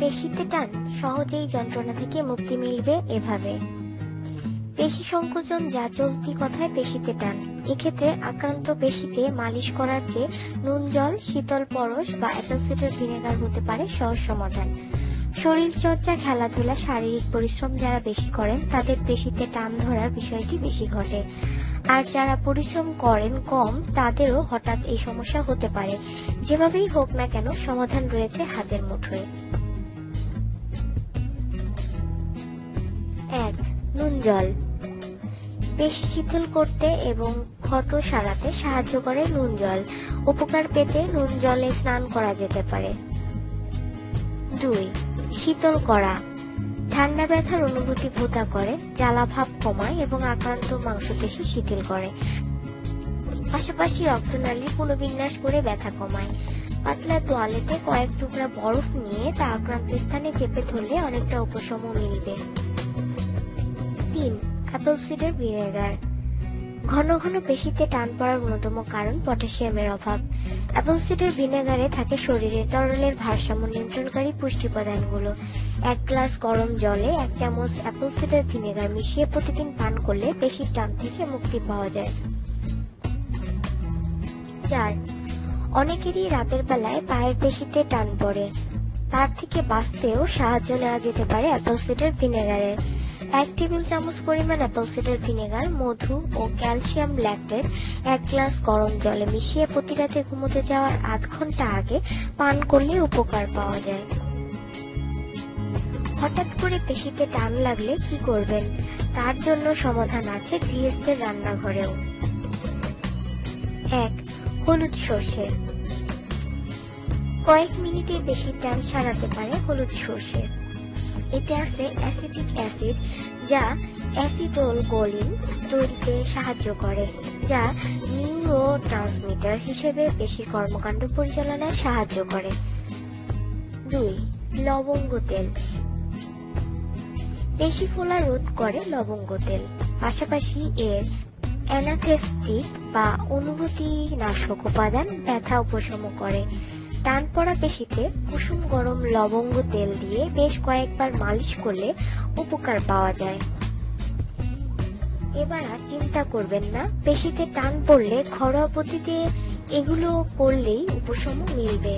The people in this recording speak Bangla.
পেশিতে টান, সহজেই যন্ত্রণা থেকে মুক্তি মিলবে এভাবে। পেশি সংকোচন যা চলতি কথায় পেশিতে টান। এক্ষেত্রে আক্রান্ত পেশিতে মালিশ করার চেয়ে নুন, জল, শীতল পরশ বা সিডার ভিনেগার হতে পারে সহজ সমাধান। শরীর চর্চা খেলাধুলা, শারীরিক পরিশ্রম যারা বেশি করেন, তাদের পেশিতে টান ধরার বিষয়টি বেশি ঘটে। আর যারা পরিশ্রম করেন কম, তাদেরও হঠাৎ এই সমস্যা হতে পারে। যেভাবেই হোক না কেন, সমাধান রয়েছে হাতের মুঠোয়। নুন জল। পেশি শীতল করতে এবং ক্ষত সারাতে সাহায্য করে নুন জল। উপকার পেতে নুন জলে স্নান করা যেতে পারে। দুই, শীতল করা। ঠান্ডা ব্যথার অনুভূতি ভোতা করে, জ্বালা ভাব কমায় এবং আক্রান্ত মাংসপেশি শিথিল করে। পাশাপাশি রক্তনালীর পুনর্বিন্যাস করে ব্যথা কমায়। পাতলা তোয়ালেতে কয়েক টুকরা বরফ নিয়ে তা আক্রান্ত স্থানে চেপে ধরলে অনেকটা উপশম মিলবে। তিন অ্যাপেল সিডার ভিনেগার ঘন ঘন পেশিতে টান পড়ার অন্যতম কারণ পটাশিয়ামের অভাব। অ্যাপল সিডার ভিনেগারে থাকে শরীরে তরলের ভারসাম্য নিয়ন্ত্রণকারী পুষ্টি উপাদানগুলো এক গ্লাস গরম জলে এক চামচ অ্যাপল সিডার ভিনেগার মিশিয়ে প্রতিদিন পান করলে পেশির টান থেকে মুক্তি পাওয়া যায়। চার, অনেকেরই রাতের বেলায় পায়ের পেশিতে টান পড়ে। তার থেকে বাঁচতেও সাহায্য নেওয়া যেতে পারে অ্যাপল সিডার ভিনেগারের এক টেবিল চামচ পরিমাণ অ্যাপল সিডার ভিনেগার মধু ও ক্যালসিয়াম ল্যাকটেট এক গ্লাস গরম জলে মিশিয়ে প্রতি রাতে ঘুমোতে যাওয়ার আধ ঘণ্টা আগে পান করলে উপকার পাওয়া যায়। হঠাৎ করে পেশিতে টান লাগলে কি করবেন? তার জন্য সমাধান আছে গৃহস্থের রান্নাঘরেও। এক, হলুদ সর্ষে। কয়েক মিনিটে বেশি টান সারাতে পারে হলুদ সর্ষে। এতে আছে অ্যাসিটিক অ্যাসিড, যা অ্যাসিডোল গোলিন তৈরিতে সাহায্য করে, যা নিউরো ট্রান্সমিটার হিসেবে পেশির কর্মকাণ্ড পরিচালনায় সাহায্য করে। দুই, লবঙ্গ তেল। পেশি ফোলা রোধ করে লবঙ্গ তেল। পাশাপাশি এর অ্যানাথেস্টিক বা অনুভূতি নাশক উপাদান ব্যথা উপশম করে। টান পড়া পেশিতে কুসুম গরম লবঙ্গ তেল দিয়ে বেশ কয়েকবার মালিশ করলে উপকার পাওয়া যায়। এবার আর চিন্তা করবেন না, পেশিতে টান পড়লে ঘরোয়া পদ্ধতিতে এগুলো করলেই উপশম মিলবে।